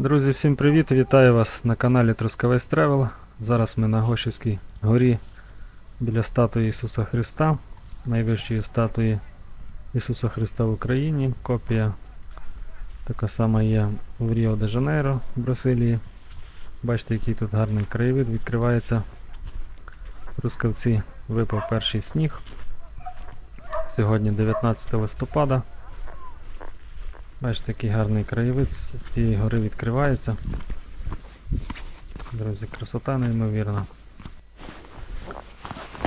Друзі, всім привіт! Вітаю вас на каналі Трускавець Тревел. Зараз ми на Гошівській горі біля статуї Ісуса Христа, найвищої статуї Ісуса Христа в Україні. Копія така сама є в Ріо де Жанейро в Бразилії. Бачите, який тут гарний краєвид відкривається. Трускавці випав перший сніг. Сьогодні 19 листопада. Бачите, який гарний краєвид з цієї гори відкривається. Друзі, красота неймовірна.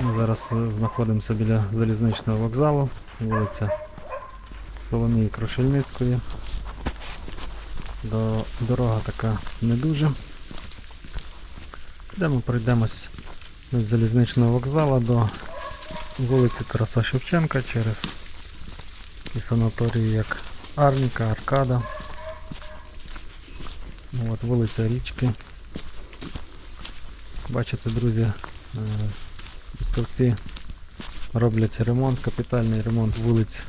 Ми зараз знаходимося біля залізничного вокзалу, вулиця Соломії Крушельницької. До, дорога така не дуже. Йдемо пройдемось від залізничного вокзалу до вулиці Тараса Шевченка через і санаторії як Арніка, Аркада. Ну, От вулиця Річки. Бачите, друзі, е, Пускавці роблять ремонт, капітальний ремонт вулиць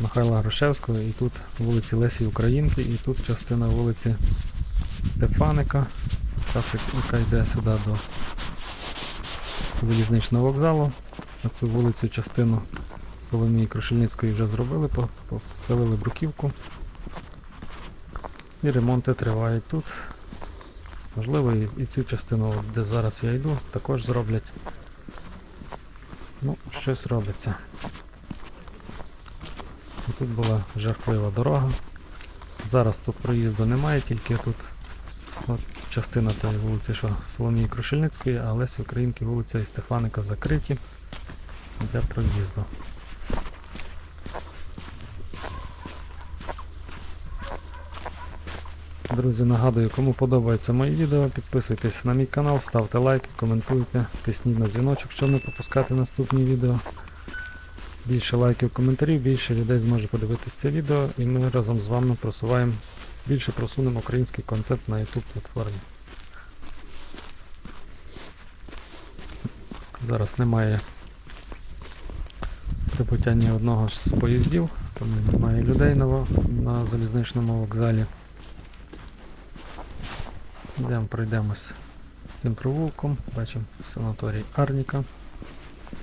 Михайла Грушевського і тут вулиці Лесі Українки, і тут частина вулиці Стефаника, яка йде сюди до залізничного вокзалу. На цю вулицю частину Соломії Крушельницької вже зробили, по- постелили бруківку. І ремонти тривають тут. Можливо, і цю частину, де зараз я йду, також зроблять. Ну, щось робиться. І тут була жахлива дорога. Зараз тут проїзду немає, тільки тут от, частина тої вулиці, що Соломії Крушельницької, а Лесі Українки вулиця і Стефаника закриті для проїзду. Друзі, нагадую, кому подобається моє відео, підписуйтесь на мій канал, ставте лайки, коментуйте, тисніть на дзвіночок, щоб не пропускати наступні відео. Більше лайків, коментарів, більше людей зможе подивитись це відео і ми разом з вами просуваємо, більше просунемо український контент на YouTube платформі. Зараз немає прибуття ні одного з поїздів, тому немає людей на, на залізничному вокзалі. Йдемо пройдемось цим провулком. Бачимо санаторій Арніка.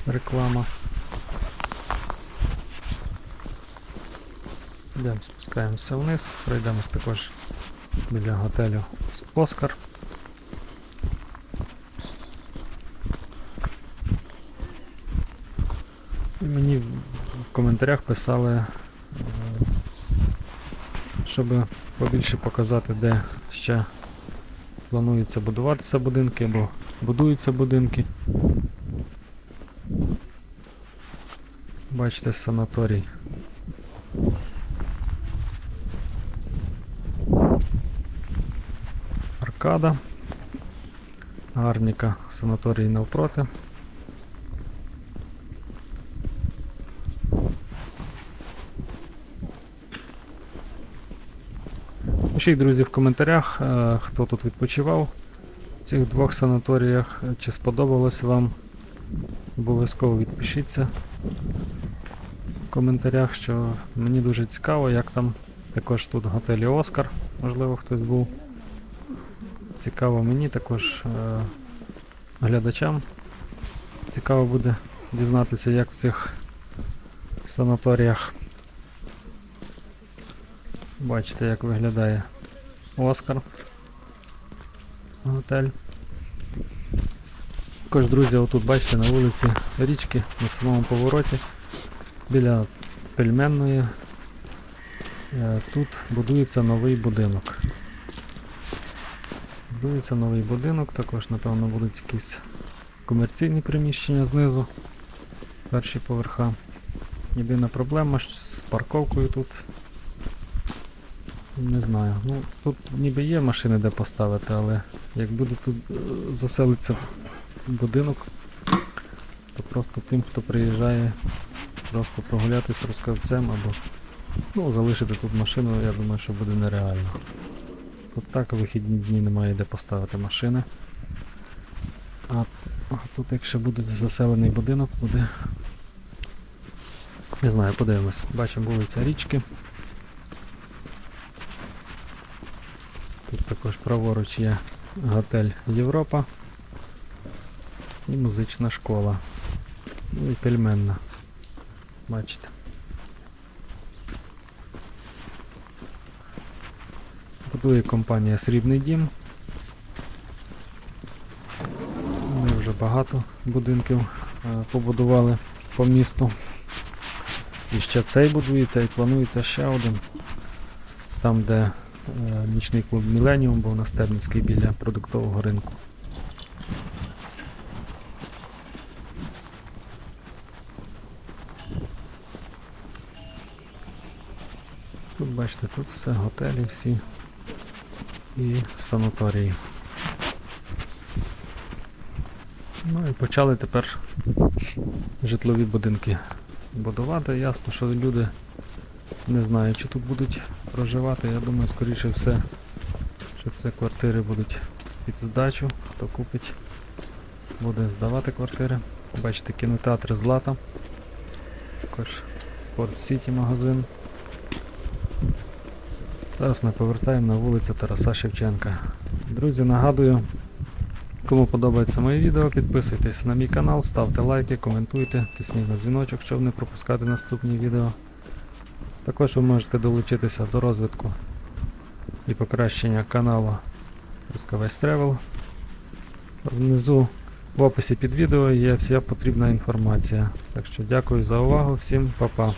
Реклама. Йдемо спускаємося вниз, пройдемось також біля готелю Оскар. І мені в в коментарях писали, е, щоб побільше показати, де ще планується будуватися будинки або будуються будинки. Бачите санаторій. Аркада. Гарніка санаторій навпроти. Пишіть, друзі, в коментарях, е, хто тут відпочивав в цих двох санаторіях, чи сподобалось вам. Обов'язково відпишіться в коментарях, що мені дуже цікаво, як там. Також тут готелі Оскар, можливо, хтось був. Цікаво мені, також е, глядачам. Цікаво буде дізнатися, як в цих санаторіях. Бачите, як виглядає Оскар. Готель. Також, друзі, отут бачите на вулиці річки на самому повороті біля пельменної. е, Тут будується новий будинок. Будується новий будинок, також, напевно, будуть якісь комерційні приміщення знизу. Перші поверха. Єдина проблема з парковкою тут. Не знаю. Ну, тут ніби є машини де поставити, але як буде тут е, заселиться будинок, то просто тим, хто приїжджає, просто прогулятися з розкавцем або ну, залишити тут машину, я думаю, що буде нереально. Тут так вихідні дні немає де поставити машини. А, а тут якщо буде заселений будинок, буде. Не знаю, подивимось. Бачимо вулиця річки. Тут також праворуч є готель Європа і музична школа. Ну і пельменна. Бачите. Будує компанія Срібний дім. Вони вже багато будинків е, побудували по місту. І ще цей будується і планується ще один. Там, де нічний клуб Міленіум був на Стернівській біля продуктового ринку. Тут бачите, тут все готелі всі і санаторії. Ну і почали тепер житлові будинки будувати. Ясно, що люди не знаю, чи тут будуть проживати. Я думаю, скоріше все, що це квартири будуть під здачу. Хто купить, буде здавати квартири. Бачите, кінотеатр Злата. Також Спорт Сіті магазин. Зараз ми повертаємо на вулицю Тараса Шевченка. Друзі, нагадую, кому подобається моє відео, підписуйтесь на мій канал, ставте лайки, коментуйте, тисніть на дзвіночок, щоб не пропускати наступні відео. Також ви можете долучитися до розвитку і покращення каналу Рускавець Travel. Внизу в описі під відео є вся потрібна інформація. Так що дякую за увагу, всім па-па.